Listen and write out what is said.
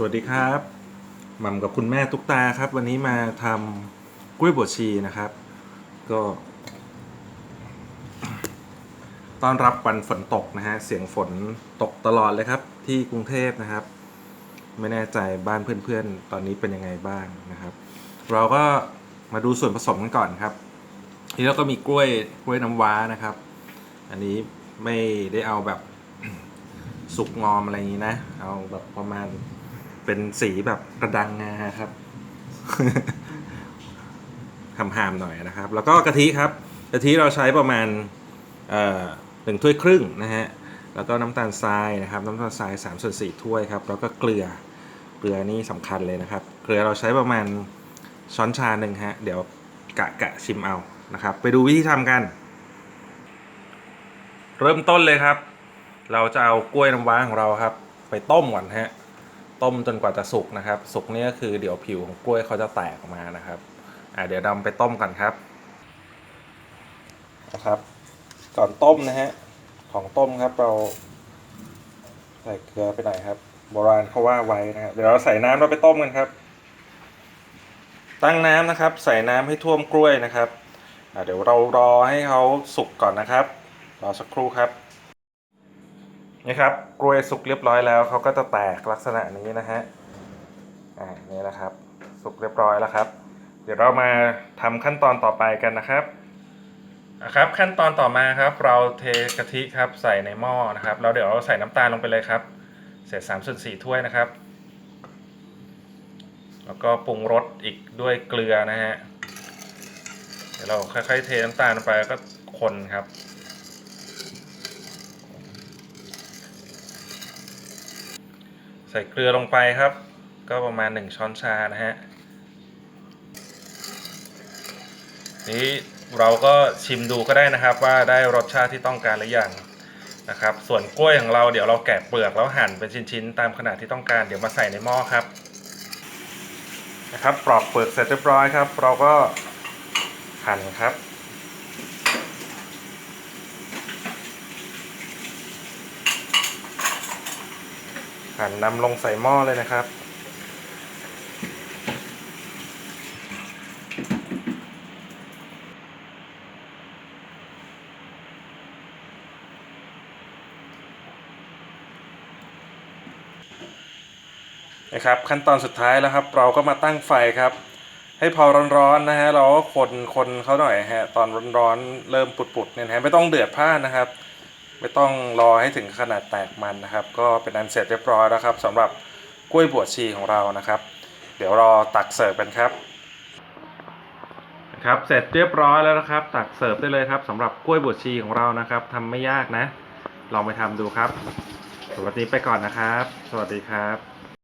สวัสดีครับม่ำกับคุณแม่ตุ๊กตาครับ วันนี้มาทำกล้วยบวชชีนะครับ ก็ต้อนรับวันฝนตกนะฮะเสียงฝนตกตลอดเลยครับ ที่กรุงเทพนะครับ ไม่แน่ใจบ้านเพื่อนๆ ตอนนี้เป็นยังไงบ้างนะครับ เราก็มาดูส่วนผสมกันก่อนครับทีนี้เราก็มีกล้วยกล้วยน้ำว้านะครับ อันนี้ไม่ได้เอาแบบสุกงอมอะไรอย่างนี้นะ เอาแบบประมาณ เป็นสีแบบกระดังงาครับหามหน่อยนะครับ แล้วก็กะทิครับกะทิเราใช้ประมาณหนึ่งถ้วยครึ่งนะฮะแล้วก็น้ำตาลทรายนะครับ น้ำตาลทราย3ส่วน4ถ้วยครับ แล้วก็เกลือเกลือนี่สำคัญเลยนะครับ เกลือเราใช้ประมาณช้อนชาหนึ่งฮะเดี๋ยวกะกะชิมเอานะครับ ไปดูวิธีทำกัน เริ่มต้นเลยครับ เราจะเอากล้วยน้ำว้าของเราครับ ไปต้มก่อนฮะ ต้มจนกว่าจะสุกนะครับ สุกนี่ก็คือเดี๋ยวผิวของกล้วยเขาจะแตกออกมานะครับอ่าเดี๋ยวนำไปต้มกันครับนะครับ ก่อนต้มนะฮะของต้มครับเราใส่เกลือไปหน่อยครับ โบราณเขาว่าไว้นะครับเดี๋ยวเราใส่น้ำเราไปต้มกันครับ ตั้งน้ำนะครับ ใส่น้ำให้ท่วมกล้วยนะครับอ่าเดี๋ยวเรารอให้เขาสุกก่อนนะครับรอสักครู่ครับ นี่ครับกล้วยสุกเรียบร้อยแล้วเขาก็จะแตกลักษณะนี้นะฮะอ่านี่นะครับ สุกเรียบร้อยแล้วครับ เดี๋ยวเรามาทำขั้นตอนต่อไปกันนะครับนะครับขั้นตอนต่อมาครับ เราเทกะทิครับใส่ในหม้อนะครับแล้วเดี๋ยวเราใส่น้ำตาลลงไปเลยครับเศษสามส่วนสี่ถ้วยนะครับ แล้วก็ปรุงรสอีกด้วยเกลือนะฮะเดี๋ยวเราค่อยๆเทน้ำตาลลงไปแล้วก็คนครับ ใส่เกลือลงไปครับ ก็ประมาณ 1 ช้อนชานะฮะนี้เราก็ชิมดูก็ได้นะครับว่าได้รสชาติที่ต้องการหรือยังนะครับ ส่วนกล้วยของเราเดี๋ยวเราแกะเปลือกแล้วหั่นเป็นชิ้นๆ ตามขนาดที่ต้องการเดี๋ยวมาใส่ในหม้อครับนะครับปลอกเปลือกเสร็จเรียบร้อยครับ เราก็หั่นครับ หั่นนำลงใส่หม้อเลยนะครับ นะครับ ขั้นตอนสุดท้ายแล้วครับ เราก็มาตั้งไฟครับ ให้พอร้อนๆนะฮะเราก็คนคนเขาหน่อยฮะตอนร้อนๆเริ่มปุดๆเนี่ยฮะไม่ต้องเดือดพล่านนะครับ ไม่ต้องรอให้ถึงขนาดแตกมันนะครับ ก็เป็นอันเสร็จเรียบร้อยแล้วครับสำหรับกล้วยบวชชีของเรานะครับ เดี๋ยวรอตักเสิร์ฟกันครับครับเสร็จเรียบร้อยแล้วนะครับ ตักเสิร์ฟได้เลยครับสำหรับกล้วยบวชชีของเรานะครับทำไม่ยากนะ ลองไปทำดูครับสวัสดีไปก่อนนะครับ สวัสดีครับ